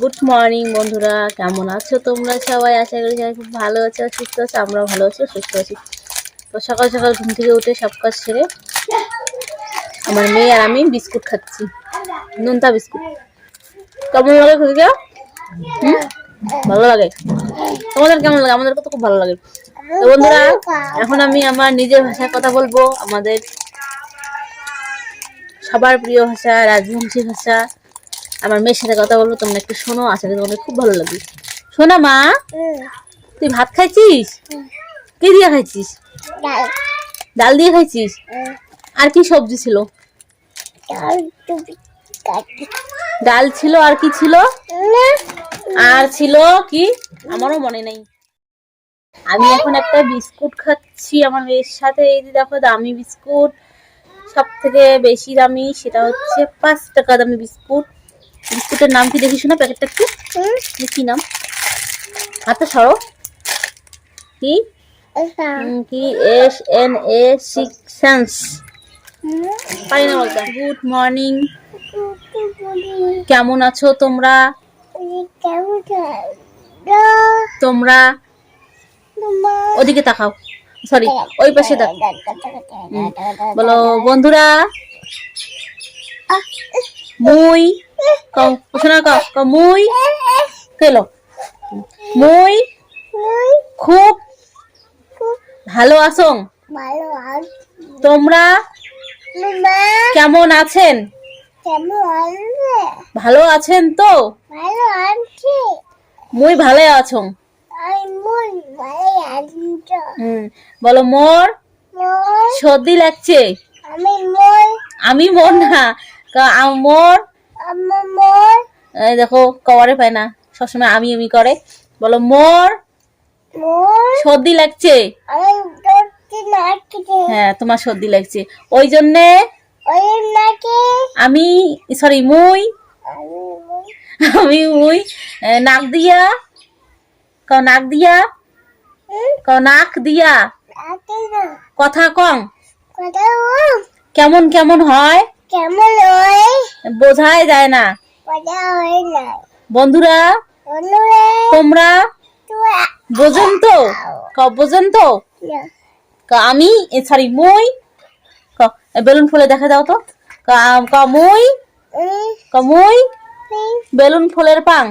Good morning বন্ধুরা। কেমন আছো তোমরা সবাই? আশা করি সবাই খুব ভালো আছো, সুস্থ আছো, আমরাও ভালো আছো, সুস্থ আছি। তো সকাল সকাল ঘুম থেকে উঠে সব কাজ সেরে আমার মেয়ে আর আমি বিস্কুট খাচ্ছি। নোনতা বিস্কুট। কেমন লাগে খুঁজে? হুম? ভালো লাগে? তোমাদের কেমন লাগে? আমাদের তো খুব ভালো লাগে। তো বন্ধুরা, এখন আমি আমার নিজের ভাষায় কথা বলব। আমাদের সবার প্রিয় ভাষা, রাজবংশী ভাষা। আমার মেয়ের সাথে কথা বলব তোমরা একটু শোনো আশা করি তোমাদের খুব ভালো লাগবে। শোনা মা তুই ভাত খাইছিস? কি দিয়ে খাইছিস? ডাল। দিয়ে খাইছিস? আর কি সবজি ছিল? ডাল ছিল আর কি ছিল? আর ছিল কি? আমারও মনে নেই। আমি এখন একটা বিস্কুট খাচ্ছি আমার মেয়ের সাথে। এই যে দেখো দামি বিস্কুট। সব থেকে বেশি দামি সেটা হচ্ছে পাঁচ টাকা দামি বিস্কুট। বিস্কুটের নাম কি দেখিস না? প্যাকেটটা একটু কি নাম? হাতে সরো। কি? কি? এস এন এ সিক্স পারি না বলতে। Good morning. কেমন আছো তোমরা? তোমরা? ওদিকে তাকাও। সরি ওই পাশে তাকাও। বলো বন্ধুরা? মুই? কও শোনা কও কও মুই কেলো? মুই খুব ভালো আছং। তোমরা কেমন আছেন? কেমন ভালো আছেন তো? মুই ভালো আছং। বলো মোর সর্দি লাগছে? আমি আমি মোর না। কা- মোর আমার এই দেখো কভারে পায় না। সবসময় আমি আমি করে। বলো মোর। সর্দি লাগছে। হ্যাঁ তোমার সর্দি লাগছে। ওই জন্যে আমি সরি মুই। আমি মুই। নাক দিয়া। ক নাক দিয়া। ক নাক দিয়া। কথা কম কেমন কেমন হয়? কেমন হয়? বোঝাই যায় না। বন্ধুরা তোমরা বোঝেন তো ক বোঝেন তো আমি? সরি মুই? ক বেলুন ফুলে দেখা দাও তো। ক আম- ক মুই? আমি ক মুই? আমি বেলুন ফুলের পাং।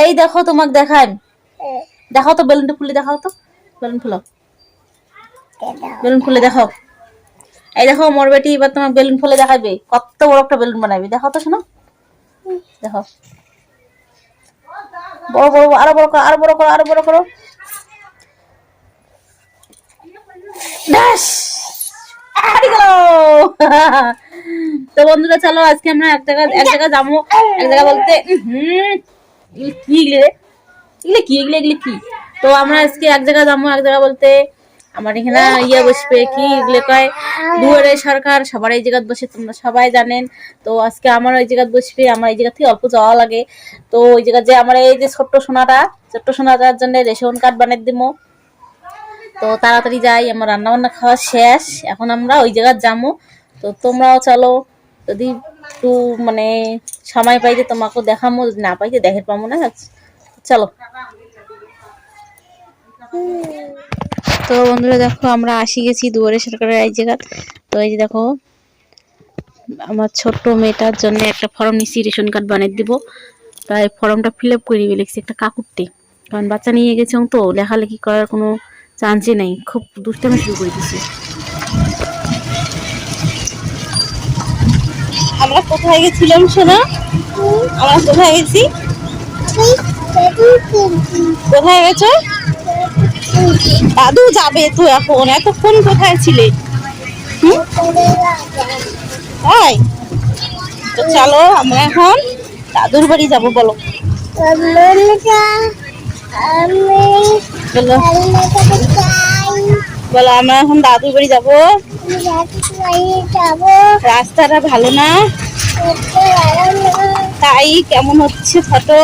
এই দেখো তোমাকে দেখাই। দেখাও তো বেলুনটা ফুলে দেখাও তো। বেলুন ফুলো। বেলুন ফুলে দেখাও। এই দেখো, মোর বেটি এবার তোমার বেলুন ফুলে দেখাবে। কত বড় একটা বেলুন বানাবে। দেখাও তো, শোনো। দেখো। বড় বড় আরও বড় করো, আরও বড় করো, আরও বড় করো! তো বন্ধুরা, চলো, আজকে আমরা এক জায়গা এক জায়গা যাব। এক জায়গা বলতে হুম কি এগুলি কি, এগুলি এগুলি কি? তো আমরা আজকে এক জায়গা যাব, এক জায়গা বলতে আমার এখানে ইয়ে বসবে কি এগুলো কয়? দুয়ারে সরকার, সবার এই জায়গায় বসে তোমরা সবাই জানেন। তো আজকে আমার ওই জায়গায় বসবে, আমার এই জায়গা থেকে অল্প যাওয়া লাগে। তো ওই জায়গা যে আমার এই যে ছোট্ট সোনাটা, ছোট্ট সোনাটার জন্য রেশন কার্ড বানিয়ে দিব তো তাড়াতাড়ি যাই, আমার রান্না বান্না খাওয়া শেষ। এখন আমরা ওই জায়গায় যাব তো তোমরাও চলো, যদি একটু মানে সময় পাইতে তোমাকেও দেখামো না পাইতে দেখে পাবো না। চলো। তো বন্ধুরা দেখো, আমরা আসি গেছি দুয়ারে সরকারের এই জায়গা তো এই যে দেখো, আমার ছোট্ট মেয়েটার জন্য একটা ফর্ম নিচ্ছি রেশন কার্ড বানিয়ে দিব। তাই ফর্মটা ফিল আপ করে লিখছি একটা কাকুরতে কারণ বাচ্চা নিয়ে গেছে তো লেখালেখি করার কোনো চান্সই নেই। খুব দুষ্টামি শুরু করে দিছি। আমরা কোথায় গেছিলাম সোনা? আমরা কোথায় গেছি? কোথায় গেছো? দাদু যাবে তো এখন? এতক্ষণ কোথায় ছিলে? চলো আমরা এখন দাদুর বাড়ি যাব বলো। বলো, আমরা এখন দাদুর বাড়ি যাব। রাস্তাটা ভালো না? তাই কেমন হচ্ছে ফটো?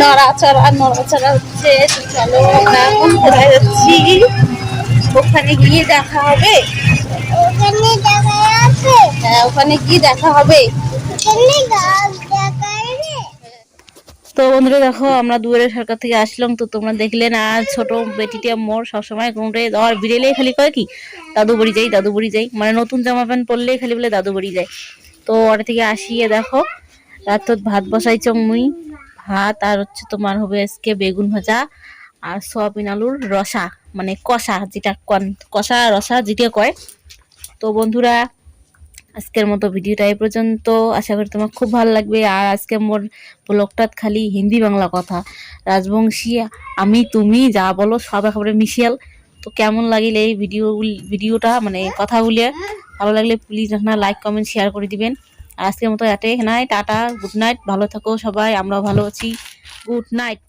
নড়াচড়া নড়াচড়া হচ্ছে চলো আমরা কোথায় যাচ্ছি? ওখানে গিয়ে দেখা হবে। হ্যাঁ ওখানে গিয়ে দেখা হবে। তো বন্ধুরা দেখো আমরা দুয়ারের সরকার থেকে আসলাম। তো তোমরা দেখলেন আর ছোট বেটিটা মোর সবসময় কোনটাই আর বিড়েলেই খালি কয় কি? দাদু বাড়ি যাই দাদু বাড়ি যাই। মানে নতুন জামা প্যান্ট পরলেই খালি বলে দাদু বাড়ি যাই তো ওটা থেকে আসিয়ে দেখো রাত ভাত বসাইছ মুই ভাত আর হচ্ছে তোমার হবে আজকে বেগুন ভাজা আর সয়াবিন আলুর রসা মানে কষা যেটা কষা রসা যেটা কয়। তো বন্ধুরা, আজকের মতো ভিডিওটা এই পর্যন্ত। আশা করি তোমার খুব ভালো লাগবে। আর আজকে মোর ব্লগটাত খালি হিন্দি বাংলা কথা। রাজবংশী, আমি, তুমি, যা বলো সব একেবারে মিশিয়াল। তো কেমন লাগিল এই ভিডিও, ভিডিওটা মানে কথাগুলি? ভালো লাগলে প্লিজ আপনার লাইক কমেন্ট শেয়ার করে দিবেন। আজকের মতো এটাই নাই টাটা। গুড নাইট ভালো থাকো সবাই আমরা ভালো আছি। Good night